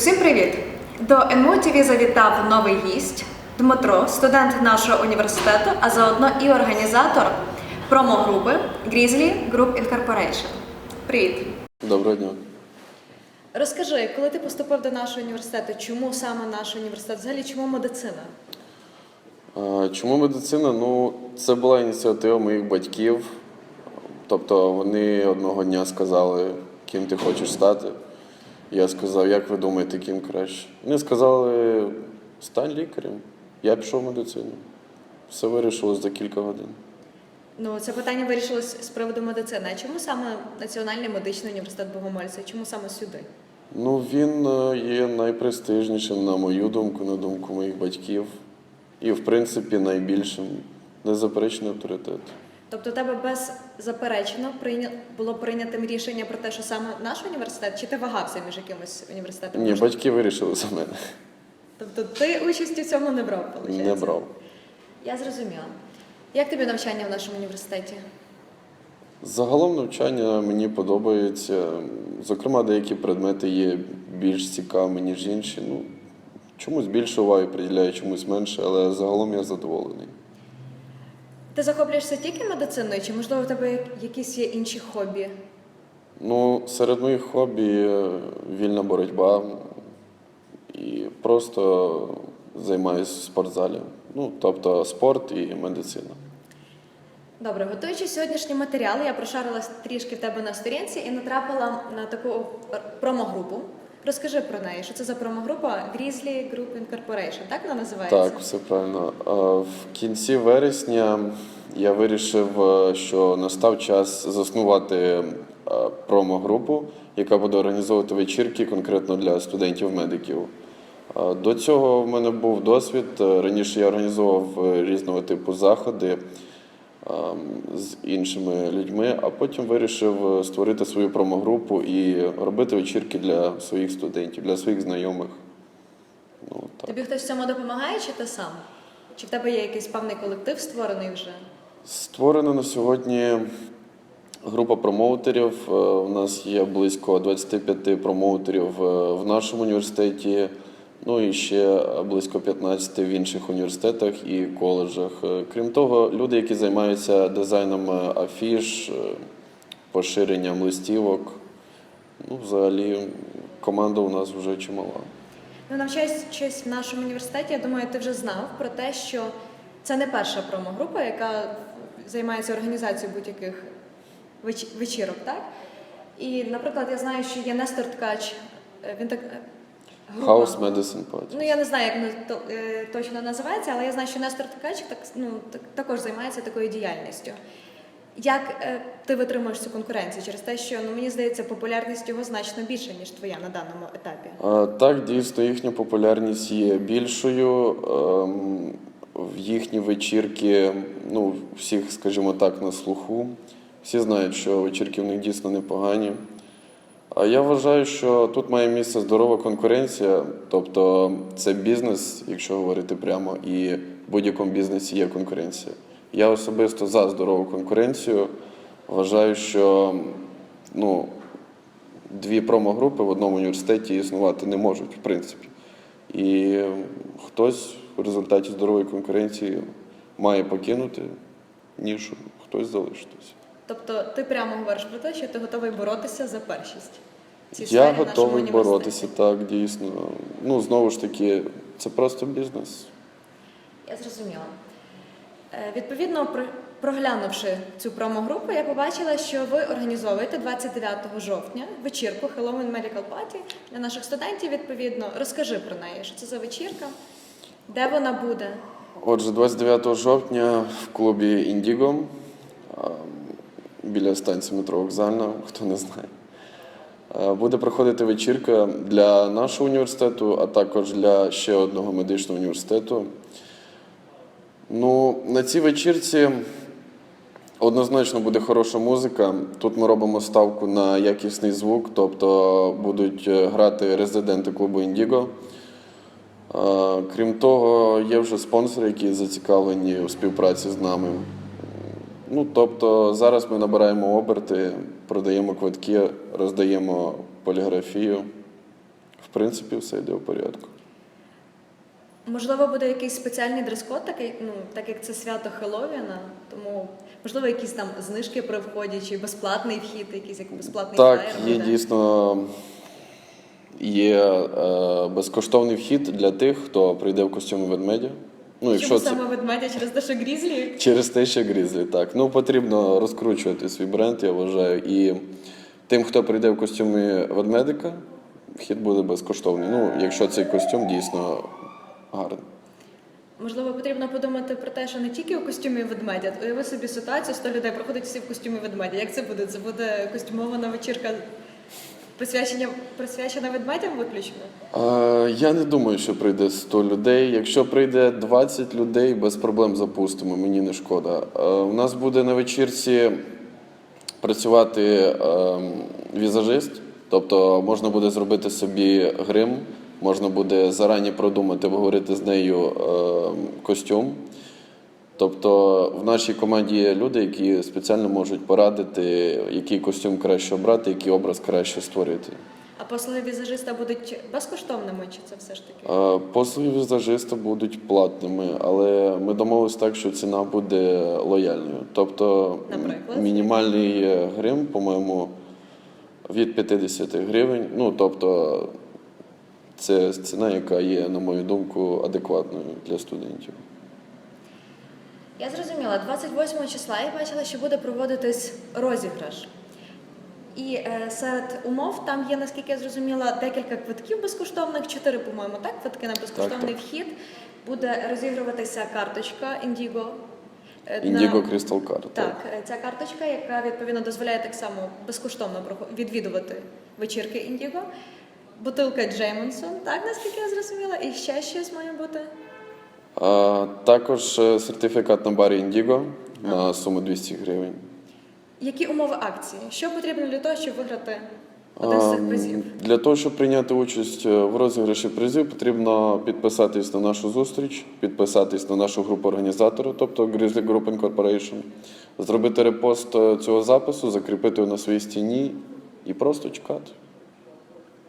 Усім привіт! До НМУ ТВ завітав новий гість Дмитро, студент нашого університету, а заодно і організатор промо-групи Grizzly Group Incorporation. Привіт! Доброго дня. Розкажи, коли ти поступив до нашого університету, чому саме наш університет? Взагалі, чому медицина? Чому медицина? Ну, це була ініціатива моїх батьків. Тобто вони одного дня сказали, ким ти хочеш стати. Я сказав, як ви думаєте, ким краще? Вони сказали, стань лікарем. Я пішов в медицину. Все вирішилось за кілька годин. Ну, це питання вирішилось з приводу медицини. А чому саме Національний медичний університет Богомольця? Чому саме сюди? Ну, він е, є найпрестижнішим, на мою думку, на думку моїх батьків. І, в принципі, найбільшим незаперечний авторитет. Тобто, тебе беззаперечно було прийнятим рішення про те, що саме наш університет, чи ти вагався між якимось університетом? Ні, батьки вирішили за мене. Тобто ти участі в цьому не брав, виходить? Не брав. Я зрозуміла. Як тобі навчання в нашому університеті? Загалом навчання мені подобається. Зокрема, деякі предмети є більш цікавими, ніж інші. Ну, чомусь більше уваги приділяю, чомусь менше, але загалом я задоволений. Ти захоплюєшся тільки медициною, чи можливо у тебе якісь є інші хобі? Ну, серед моїх хобі е, вільна боротьба і просто займаюся в спортзалі. Ну, тобто спорт і медицина. Добре, готуючи сьогоднішній матеріал, я прошарилась трішки в тебе на сторінці і натрапила на таку промогрупу. Розкажи про неї, що це за промогрупа Grizzly Group Incorporation, так вона називається? Так, все правильно. Е, В кінці вересня я вирішив, е, що настав час заснувати е, промо-групу, яка буде організовувати вечірки конкретно для студентів-медиків. До цього в мене був досвід. Раніше я організовував різного типу заходи з іншими людьми, а потім вирішив е, створити свою промо-групу і робити вечірки для своїх студентів, для своїх знайомих. Ну, так. Тобі хтось в цьому допомагає, чи ти сам? Чи в тебе є якийсь певний колектив створений вже? Створена на сьогодні група промоутерів. Е, У нас є близько 25 промоутерів е, в нашому університеті, ну і ще близько 15 в інших університетах і коледжах. Е, Крім того, люди, які займаються дизайном е, афіш, е, поширенням листівок. Ну, взагалі, команда у нас вже чимала. Ну, навчаючись в нашому університеті, я думаю, ти вже знав про те, що це не перша промогрупа, яка займається організацією будь-яких веч- вечірок, так? І, наприклад, я знаю, що є Нестор Ткач, він так. Група. House Medicine Party. Ну, я не знаю, як вона то- е, точно називається, але я знаю, що Нестор Ткач так, ну, так, також займається такою діяльністю. Як е, ти витримуєш цю конкуренцію через те, що ну, мені здається, популярність його значно більша, ніж твоя на даному етапі? А, Так, дійсно, їхня популярність є більшою. Ем, В їхні вечірки, ну, всіх, скажімо так, на слуху. Всі знають, що вечірки в них дійсно непогані. А я вважаю, що тут має місце здорова конкуренція, тобто це бізнес, якщо говорити прямо, і в будь-якому бізнесі є конкуренція. Я особисто за здорову конкуренцію. Вважаю, що ну, дві промо-групи в одному університеті існувати не можуть, в принципі. І хтось в результаті здорової конкуренції має покинути нішу, хтось залишитись. Тобто ти прямо говориш про те, що ти готовий боротися за першість. В цій Я готовий боротися, так, дійсно. Ну, знову ж таки, це просто бізнес. Я зрозуміла. Е, Відповідно, про- проглянувши цю промо-групу, я побачила, що ви організовуєте 29 жовтня вечірку Halloween Medical Party для наших студентів. Відповідно, розкажи про неї, що це за вечірка, де вона буде. Отже, 29 жовтня в клубі Індіго біля станції метро Вокзальна, хто не знає. Е, Буде проходити вечірка для нашого університету, а також для ще одного медичного університету. Ну, на цій вечірці однозначно буде хороша музика. Тут ми робимо ставку на якісний звук, тобто будуть е, грати резиденти клубу Індіго. Е, Крім того, є вже спонсори, які зацікавлені у співпраці з нами. Ну, тобто, зараз ми набираємо оберти, продаємо квитки, роздаємо поліграфію. В принципі, все йде в порядку. Можливо, буде якийсь спеціальний дрес-код, такий, ну, так як це свято Хеллоуіна, тому можливо якісь там знижки при вході чи безплатний вхід, якийсь як безплатний Так, флаєр є буде. дійсно є е, безкоштовний вхід для тих, хто прийде в костюмі ведмедя. Ну, Чому це саме ведмедя через те, що грізлі? через те, що грізлі, так. Ну, потрібно розкручувати свій бренд, я вважаю. І тим, хто прийде в костюмі ведмедика, вхід буде безкоштовний. Ну, якщо цей костюм дійсно гарний. Можливо, потрібно подумати про те, що не тільки у костюмі ведмедя. Уяви собі ситуацію, 100 людей проходить всі в костюмі ведмедя. Як це буде? Це буде костюмована вечірка присвячена, присвячена ведмедям виключно? Е, Я не думаю, що прийде 100 людей. Якщо прийде 20 людей, без проблем запустимо, мені не шкода. Е, У нас буде на вечірці працювати е, візажист, тобто можна буде зробити собі грим, можна буде зарані продумати, обговорити з нею е, костюм. Тобто в нашій команді є люди, які спеціально можуть порадити, який костюм краще обрати, який образ краще створити. А послуги візажиста будуть безкоштовними, чи це все ж таки? Е, Послуги візажиста будуть платними, але ми домовились так, що ціна буде лояльною. Тобто Наприклад? мінімальний грим, по-моєму, від 50 гривень. Ну, тобто, це ціна, яка є, на мою думку, адекватною для студентів. Я зрозуміла, 28 числа я бачила, що буде проводитись розіграш. І е, серед умов там є, наскільки я зрозуміла, декілька квитків безкоштовних, чотири, по-моєму, так, квитки на безкоштовний Так, вхід. Буде розігруватися карточка Indigo. е, на- Crystal Card. Так, е, ця карточка, яка відповідно дозволяє так само безкоштовно відвідувати вечірки Індіго. Бутилка Джеймонсон, так наскільки я зрозуміла, і ще щось має бути. Також е, сертифікат на барі Indigo на суму 200 гривень. Які умови акції? Що потрібно для того, щоб виграти один з цих призів? Для того, щоб прийняти участь е, в розіграші призів, потрібно підписатись на нашу зустріч, підписатись на нашу групу організатора, тобто Grizzly Group Incorporation, зробити репост е, цього запису, закріпити його на своїй стіні і просто чекати.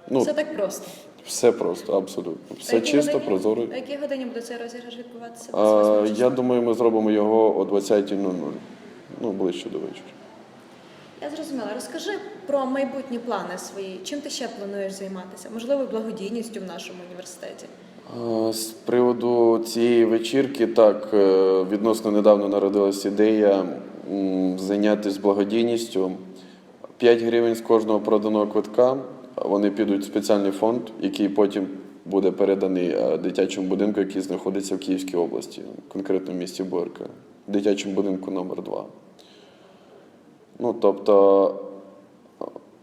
Ну, Все так просто. Все просто, абсолютно. Все якій чисто, годині- прозоро. А якій годині буде цей розіграш відбуватися? А, я думаю, ми зробимо його о 20.00, ну, ближче до вечора. Я зрозуміла. Розкажи про майбутні плани свої. Чим ти ще плануєш займатися? Можливо, благодійністю в нашому університеті. З приводу цієї вечірки, так, е, відносно недавно народилась ідея зайнятися благодійністю. 5 гривень з кожного проданого квитка. Вони підуть в спеціальний фонд, який потім буде переданий е, дитячому будинку, який знаходиться в Київській області, конкретно в місті Борка, дитячому будинку номер 2 Ну, тобто,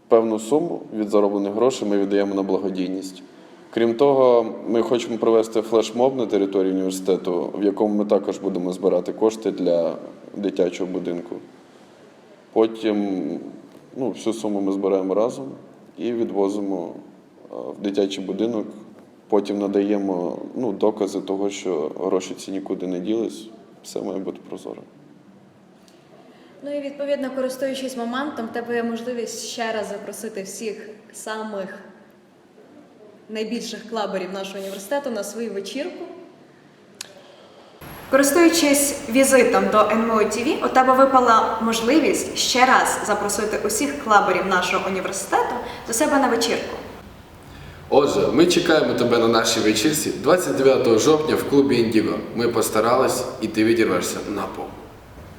певну суму від зароблених грошей ми віддаємо на благодійність. Крім того, ми хочемо провести флешмоб на території університету, в якому ми також будемо збирати кошти для дитячого будинку. Потім ну, всю суму ми збираємо разом і відвозимо е, в дитячий будинок. Потім надаємо ну, докази того, що гроші ці нікуди не ділись. Все має бути прозоро. Ну і відповідно, користуючись моментом, в тебе є можливість ще раз запросити всіх самих найбільших клаберів нашого університету на свою вечірку. Користуючись візитом до НМО ТВ, у тебе випала можливість ще раз запросити усіх клаберів нашого університету до себе на вечірку. Отже, ми чекаємо тебе на нашій вечірці 29 жовтня в клубі Індіго. Ми постарались, і ти відірвешся на пол.